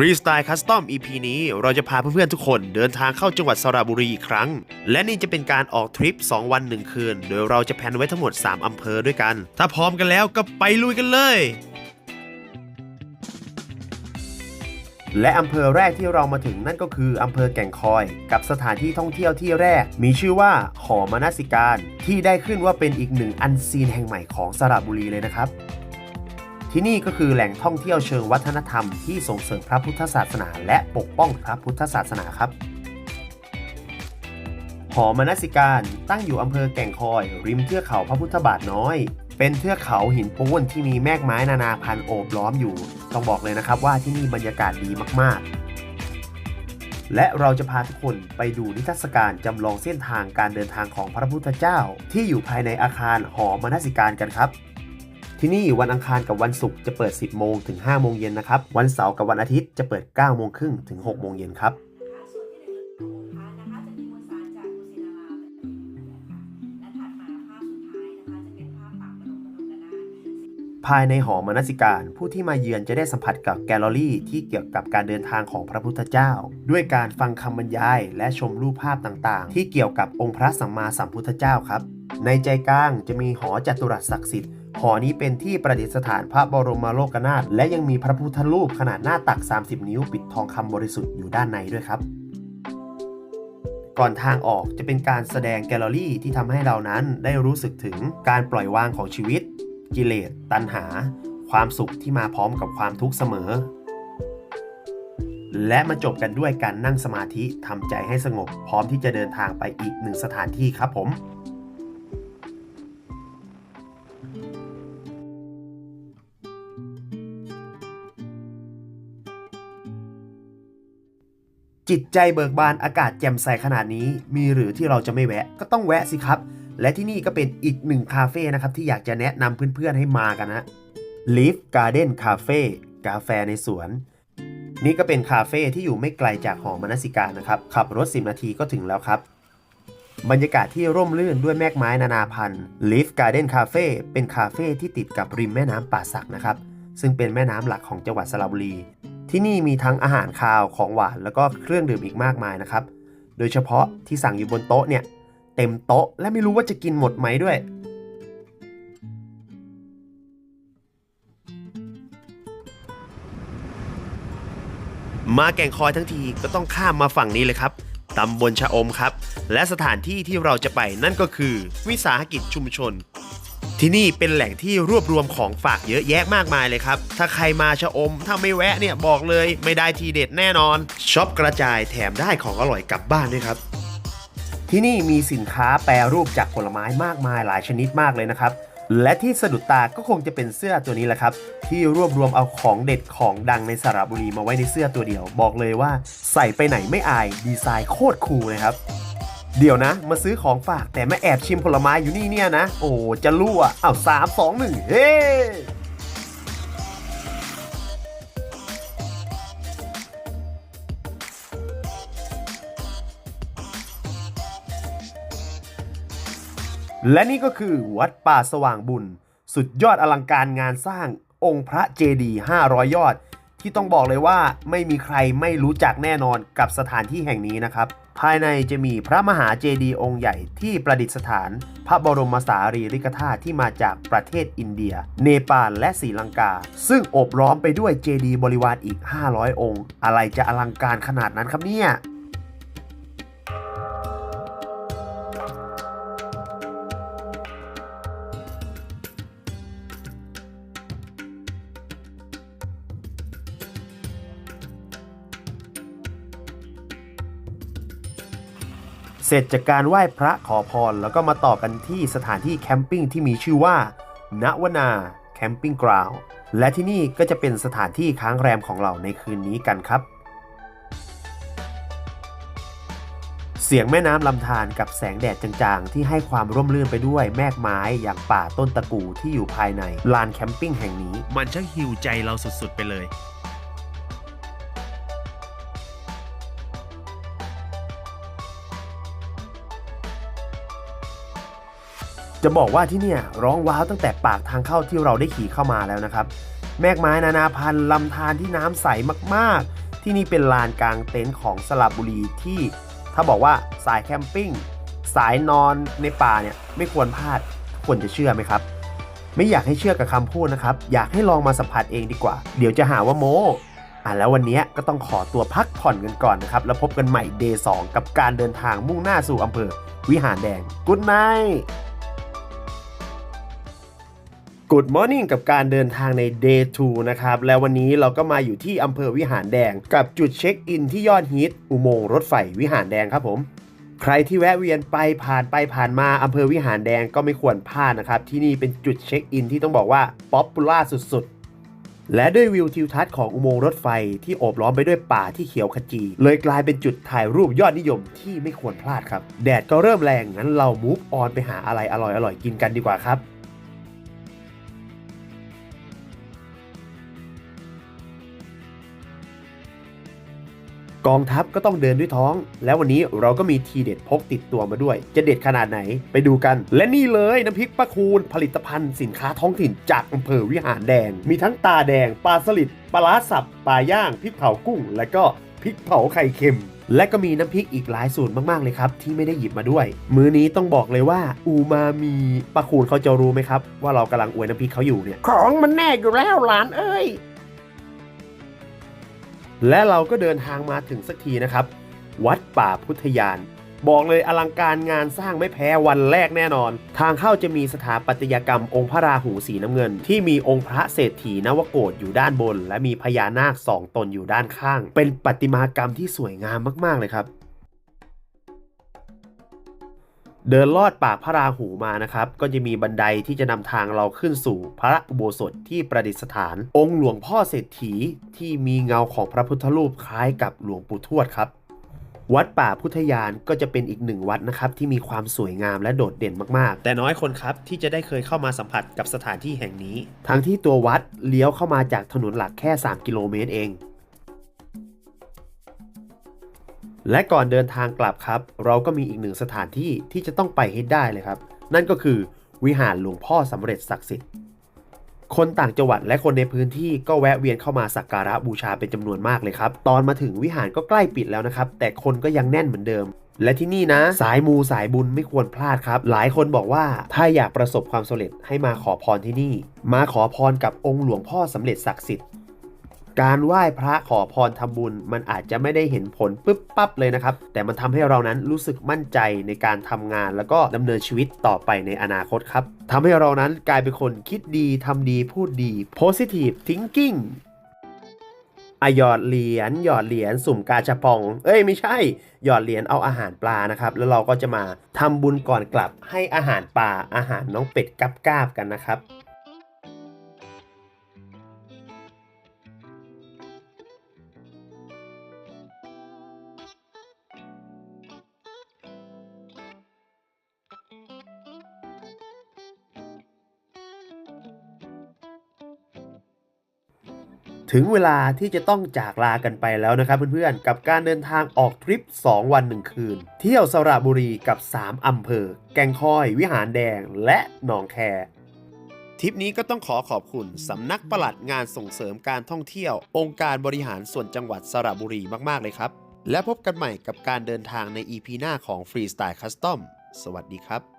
ฟรีสไตล์คัสตอม EP นี้เราจะพาเพื่อนๆทุกคนเดินทางเข้าจังหวัดสระบุรีอีกครั้ง และนี่จะเป็นการออกทริป 2 วัน 1 คืน โดยเราจะแพนไว้ทั้งหมด 3 อำเภอด้วยกัน ถ้าพร้อมกันแล้วก็ไปลุยกันเลย และอำเภอแรกที่เรามาถึงนั่นก็คืออำเภอแก่งคอย กับสถานที่ท่องเที่ยวที่แรก มีชื่อว่าหอมนสิการ ที่ได้ขึ้นว่าเป็นอีกหนึ่งอันซีนแห่งใหม่ของสระบุรีเลยนะครับ ที่นี่ก็คือแหล่งท่องเที่ยวเชิงวัฒนธรรมที่ส่งเสริมพระพุทธศาสนา และปกป้องพระพุทธศาสนาครับหอมนสิการตั้งอยู่อำเภอแก่งคอย ริมเทือกเขาพระพุทธบาทน้อย เป็นเทือกเขาหินปูนที่มีแมกไม้นานาพันธุ์โอบล้อมอยู่ ต้องบอกเลยนะครับว่าที่นี่บรรยากาศดีมากๆ และเราจะพาทุกคนไปดูนิทรรศการจำลองเส้นทางการเดินทางของพระพุทธเจ้า ที่อยู่ภายในอาคารหอมนสิการกันครับ ที่นี่วันอังคารกับวันศุกร์จะเปิด 10 โมงถึง 5 โมงเย็นนะครับ วันเสาร์กับวันอาทิตย์จะเปิด 9 โมงครึ่งถึง 6 โมงเย็นครับภายนะคะจะเป็นภาพปากมโนมโนกนาถภายในหอมนสิการ ผู้ที่มาเยือนจะได้สัมผัสกับแกลเลอรี่ที่เกี่ยวกับการเดินทางของพระพุทธเจ้า ด้วยการฟังคำบรรยายและชมรูปภาพต่างๆ ที่เกี่ยวกับองค์พระสัมมาสัมพุทธเจ้าครับ ในใจกลางจะมีหอจัตุรัสศักดิ์สิทธิ์ หอนี้เป็นที่ประดิษฐานพระบรมโลกนาถและยังมีพระพุทธรูปขนาดหน้าตัก 30 นิ้วปิดทองคำบริสุทธิ์อยู่ด้านในด้วยครับก่อนทางออกจะเป็นการแสดงแกลเลอรี่ที่ทำให้เรานั้นได้รู้สึกถึงการปล่อยวางของชีวิต กิเลส ตัณหา ความสุขที่มาพร้อมกับความทุกข์เสมอ และมาจบกันด้วยการนั่งสมาธิทำใจให้สงบพร้อมที่จะเดินทางไปอีกหนึ่งสถานที่ครับผม จิตใจเบิกบานอากาศแจ่มใสขนาดนี้ มีหรือที่เราจะไม่แวะก็ต้องแวะสิครับ และที่นี่ก็เป็นอีกหนึ่งคาเฟ่นะครับ ที่อยากจะแนะนำเพื่อนๆให้มากันนะ Leaf Garden Cafe กาแฟในสวน นี่ก็เป็นคาเฟ่ที่อยู่ไม่ไกลจากหอมนสิการนะครับ ขับรถ 10 นาทีก็ถึงแล้วครับ บรรยากาศที่ร่มรื่นด้วยแมกไม้นานาพันธุ์ Leaf Garden Cafe เป็นคาเฟ่ที่ติดกับริมแม่น้ำป่าสักนะครับ ซึ่งเป็นแม่น้ำหลักของจังหวัดสระบุรี ที่นี่มีทั้งอาหารคาวของหวานแล้วก็เครื่องดื่มอีกมากมายนะครับ โดยเฉพาะที่สั่งอยู่บนโต๊ะเนี่ย เต็มโต๊ะและไม่รู้ว่าจะกินหมดไหมด้วย มาแก่งคอยทั้งทีก็ต้องข้ามมาฝั่งนี้เลยครับตำบลชะอมครับ และสถานที่ที่เราจะไปนั่นก็คือ วิสาหกิจชุมชน ที่นี่เป็นแหล่งที่รวบรวมของฝากเยอะแยะมากมายเลยครับ ถ้าใครมาชะอม ถ้าไม่แวะเนี่ยบอกเลยไม่ได้ทีเด็ดแน่นอนช็อปกระจายแถมได้ของอร่อยกลับบ้านด้วยครับ ที่นี่มีสินค้าแปรรูปจากผลไม้มากมายหลายชนิดมากเลยนะครับ และที่สะดุดตาก็คงจะเป็นเสื้อตัวนี้แหละครับ ที่รวบรวมเอาของเด็ดของดังในสระบุรีมาไว้ในเสื้อตัวเดียว บอกเลยว่า ใส่ไปไหนไม่อายดีไซน์โคตรคูลเลยครับ เดี๋ยวนะ มาซื้อของฝากแต่มาแอบชิมผลไม้อยู่นี่เนี่ยนะ โอ้จะรั่วอ้าวสามสองหนึ่งเฮ้และนี่ก็คือวัดป่าสว่างบุญ สุดยอดอลังการงานสร้างองค์พระเจดีย์500 ยอด ที่ต้องบอกเลยว่าไม่มีใครไม่รู้จักแน่นอนกับสถานที่แห่งนี้นะครับ ภายในจะมีพระมหาเจดีย์องค์ใหญ่ที่ประดิษฐาน พระบรมสารีริกธาตุที่มาจากประเทศอินเดีย เนปาลและศรีลังกา ซึ่งโอบล้อมไปด้วยเจดีย์บริวารอีก 500 องค์ อะไรจะอลังการขนาดนั้นครับเนี่ย เสร็จจากการไหว้พระขอพรแล้วก็มาต่อกันที่สถานที่แคมปิ้งที่มีชื่อว่า ณวนาแคมปิ้งกราวและที่นี่ก็จะเป็นสถานที่ค้างแรมของเราในคืนนี้กันครับ เสียงแม่น้ำลำธารกับแสงแดดจางๆ ที่ให้ความร่มรื่นไปด้วยแมกไม้อย่างป่าต้นตะกูที่อยู่ภายในลานแคมปิ้งแห่งนี้ มันช่างฮิวใจเราสุดๆไปเลย จะบอกว่าที่เนี่ยร้องว้าวตั้งแต่ปากทางเข้าที่เราได้ขี่เข้ามาแล้วนะครับ แมกไม้นานาพันธุ์ลำธารที่น้ำใสมากๆ ที่นี่เป็นลานกลางเต็นท์ของสระบุรีที่ถ้าบอกว่าสายแคมปิ้งสายนอนในป่าเนี่ยไม่ควรพลาดทุกคนจะเชื่อไหมครับ ไม่อยากให้เชื่อกับคำพูดนะครับ อยากให้ลองมาสัมผัสเองดีกว่า เดี๋ยวจะหาว่าโม้อะแล้ววันนี้ก็ต้องขอตัวพักผ่อนกันก่อนนะครับ แล้วพบกันใหม่เดย์สกับการเดินทางมุ่งหน้าสู่อำเภอวิหารแดงกุ๊ดไน Good Morning กับการเดินทางใน Day 2 นะครับ แล้ววันนี้เราก็มาอยู่ที่อำเภอวิหารแดง กับจุดเช็คอินที่ยอดฮิต อุโมงค์รถไฟวิหารแดงครับผม ใครที่แวะเวียนไปผ่านไปผ่านมาอำเภอวิหารแดงก็ไม่ควรพลาดนะครับ ที่นี่เป็นจุดเช็คอินที่ต้องบอกว่าป๊อปปูล่าสุดๆ และด้วยวิวทิวทัศน์ของอุโมงค์รถไฟที่โอบล้อมไปด้วยป่าที่เขียวขจี เลยกลายเป็นจุดถ่ายรูปยอดนิยมที่ไม่ควรพลาดครับ แดดก็เริ่มแรงงั้นเรามูฟออนไปหาอะไรอร่อยๆกินกันดีกว่าครับ กองทัพก็ต้องเดินด้วยท้อง แล้ววันนี้เราก็มีทีเด็ดพกติดตัวมาด้วย จะเด็ดขนาดไหนไปดูกัน และนี่เลยน้ำพริกป้าคูณผลิตภัณฑ์สินค้าท้องถิ่นจากอำเภอวิหารแดง มีทั้งตาแดงปลาสลิดปลาร้าสับปลาย่างพริกเผากุ้ง และก็พริกเผาไข่เค็มและก็มีน้ำพริกอีกหลายสูตรมาก ๆ เลยครับ ที่ไม่ได้หยิบมาด้วย มื้อนี้ต้องบอกเลยว่า อูมามีป้าคูณเขาจะรู้ไหมครับ ว่าเรากำลังอวยน้ำพริกเขาอยู่เนี่ย ของมันแน่อยู่แล้วหลานเอ้ย และเราก็เดินทางมาถึงสักทีนะครับ วัดป่าพุทธยาน บอกเลยอลังการงานสร้างไม่แพ้วันแรกแน่นอน ทางเข้าจะมีสถาปัตยกรรมองค์พระราหูสีน้ำเงิน ที่มีองค์พระเศรษฐีนวโกฏอยู่ด้านบน และมีพญานาคสองตนอยู่ด้านข้าง เป็นปฏติมากรรมที่สวยงามมากๆเลยครับ เดินลอดปากพระราหูมานะครับ ก็จะมีบันไดที่จะนำทางเราขึ้นสู่พระอุโบสถที่ประดิษฐาน องค์หลวงพ่อเศรษฐีที่มีเงาของพระพุทธรูปคล้ายกับหลวงปู่ทวดครับ วัดป่าพุทธยานก็จะเป็นอีกหนึ่งวัดนะครับที่มีความสวยงามและโดดเด่นมากๆ แต่น้อยคนครับที่จะได้เคยเข้ามาสัมผัสกับสถานที่แห่งนี้ ทั้งที่ตัววัดเลี้ยวเข้ามาจากถนนหลักแค่ 3 กิโลเมตรเอง และก่อนเดินทางกลับครับ เราก็มีอีกหนึ่งสถานที่ที่จะต้องไปให้ได้เลยครับ นั่นก็คือวิหารหลวงพ่อสำเร็จศักดิ์สิทธิ์ คนต่างจังหวัดและคนในพื้นที่ก็แวะเวียนเข้ามาสักการะบูชาเป็นจำนวนมากเลยครับ ตอนมาถึงวิหารก็ใกล้ปิดแล้วนะครับ แต่คนก็ยังแน่นเหมือนเดิม และที่นี่นะ สายมูสายบุญไม่ควรพลาดครับ หลายคนบอกว่าถ้าอยากประสบความสำเร็จให้มาขอพรที่นี่ มาขอพรกับองค์หลวงพ่อสำเร็จศักดิ์สิทธิ์ การไหว้พระขอพรทำบุญ มันอาจจะไม่ได้เห็นผลปึ๊บปั๊บเลยนะครับ แต่มันทำให้เรานั้นรู้สึกมั่นใจในการทำงาน แล้วก็ดำเนินชีวิตต่อไปในอนาคตครับทำให้เรานั้นกลายเป็นคนคิดดีทำดีพูดดี positive thinking อะหยอดเหรียญหยอดเหรียญสุ่มกาชาปอง เอ้ยไม่ใช่ หยอดเหรียญเอาอาหารปลานะครับ แล้วเราก็จะมาทำบุญก่อนกลับให้อาหารปลาอาหารน้องเป็ดกับกาบกันนะครับ ถึงเวลาที่จะต้องจากลากันไปแล้วนะครับเพื่อนๆ กับการเดินทางออกทริป 2 วัน 1 คืน เที่ยวสระบุรีกับ 3 อำเภอ แก่งคอย วิหารแดง และหนองแคทริปนี้ก็ต้องขอขอบคุณ สำนักปลัดงานส่งเสริมการท่องเที่ยว องค์การบริหารส่วนจังหวัดสระบุรีมากๆเลยครับ และพบกันใหม่กับการเดินทางใน EP หน้าของ Freestyle Custom สวัสดีครับ